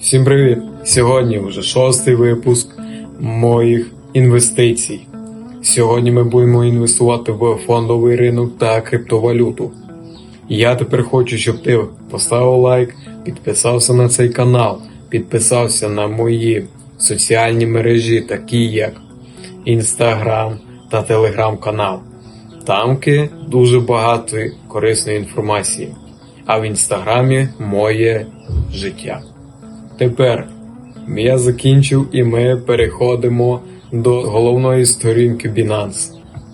Всім привіт! Сьогодні вже шостий випуск моїх інвестицій. Сьогодні ми будемо інвестувати в фондовий ринок та криптовалюту. Я тепер хочу, щоб ти поставив лайк, підписався на цей канал, підписався на мої соціальні мережі, такі як Інстаграм та Телеграм-канал. Тамки дуже багато корисної інформації, а в інстаграмі моє життя. Тепер я закінчив і ми переходимо до головної сторінки Binance.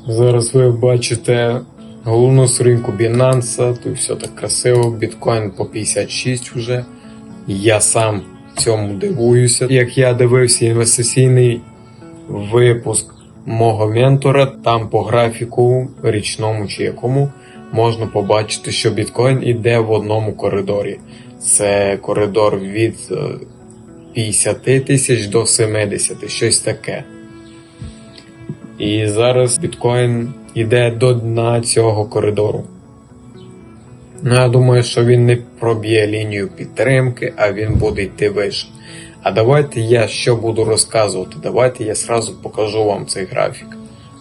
Зараз ви бачите головну сторінку Binance, тут все так красиво, біткоін по 56 вже. Я сам цьому дивуюся. Як я дивився інвестиційний випуск мого ментора, там по графіку річному чи якому можна побачити, що біткоін іде в одному коридорі. Це коридор від е, 50 тисяч до 70, щось таке. І зараз біткоін йде до дна цього коридору. Ну, я думаю, що він не проб'є лінію підтримки, а він буде йти вище. А давайте я що буду розказувати. Давайте я сразу покажу вам цей графік.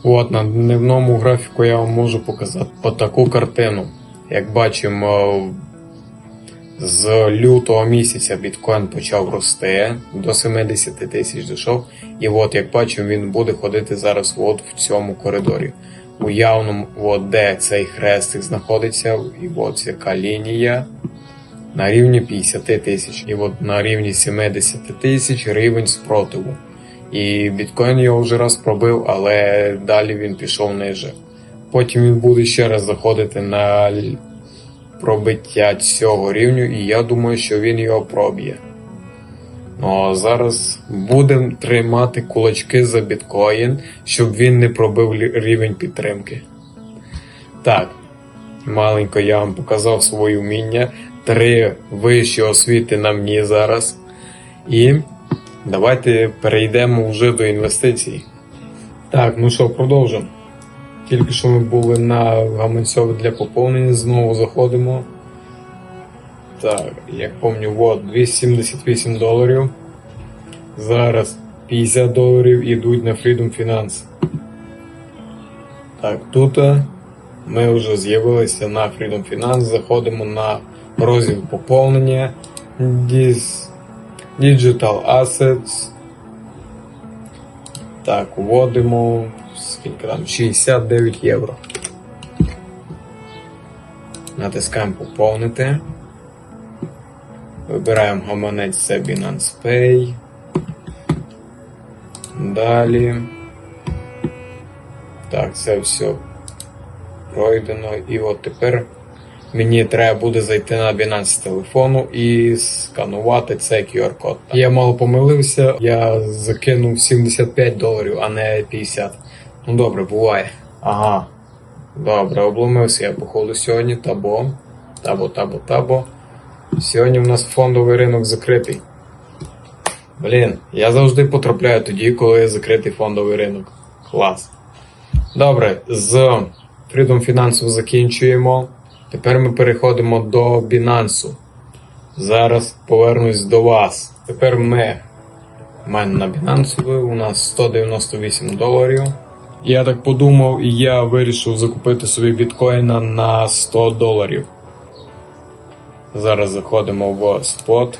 От на дневному графіку я вам можу показати отаку картину. Як бачимо, з лютого місяця біткоін почав рости до 70 тисяч дійшов. І от як бачимо, він буде ходити зараз от в цьому коридорі. У явному, от де цей хрестик знаходиться, і от яка лінія на рівні 50 тисяч. І от на рівні 70 тисяч рівень спротиву. І біткоін його вже раз пробив, але далі він пішов ниже. Потім він буде ще раз заходити на пробиття цього рівню, і я думаю, що він його проб'є. Ну а зараз будемо тримати кулачки за біткоін, щоб він не пробив рівень підтримки. Так, маленько я вам показав своє вміння. Три вищі освіти на мені зараз. І давайте перейдемо вже до інвестицій. Так, ну що, продовжимо. Тільки що ми були на гаманцьові для поповнення, знову заходимо. Так, як пам'ятаю, от 278 доларів. Зараз 50 доларів ідуть на Freedom Finance. Так, тут е, ми вже з'явилися на Freedom Finance, заходимо на розділ поповнення Digital Assets. Так, вводимо скільки там 69 євро. Натискаємо поповнити. Вибираємо гаманець це Binance Pay. Далі. Так, це все пройдено. І от тепер мені треба буде зайти на Binance телефону і сканувати цей QR-код. Я мало помилився, я закинув 75 доларів, а не 50. Ну добре, буває. Ага. Добре, обломився я походу сьогодні. Табо. Табо, табо, табо. Сьогодні в нас фондовий ринок закритий. Блін, я завжди потрапляю тоді, коли закритий фондовий ринок. Клас. Добре, з Freedom Finance закінчуємо. Тепер ми переходимо до Binance. Зараз повернусь до вас. Тепер ми. Мене на Binance у нас 198 доларів. Я так подумав, і я вирішив закупити собі біткоїна на 100 доларів. Зараз заходимо в спот.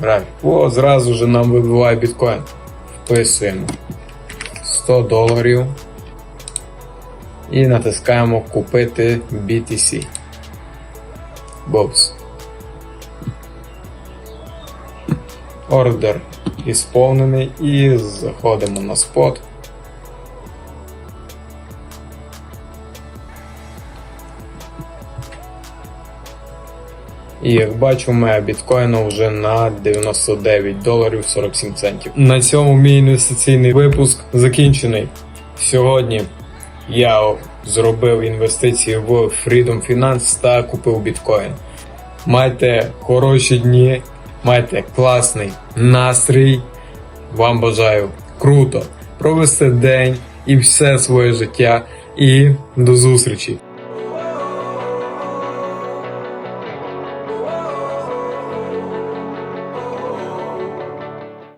Графік. О, зразу же нам вибиває біткоін. Вписуємо 100 доларів. І натискаємо купити BTC. Бокс. Ордер ісповнений і заходимо на спот. І як бачу, моя біткоїна вже на 99 доларів 47 центів. На цьому мій інвестиційний випуск закінчений. Сьогодні я зробив інвестиції в Freedom Finance та купив біткоін. Майте хороші дні, майте класний настрій. Вам бажаю круто провести день і все своє життя. І до зустрічі!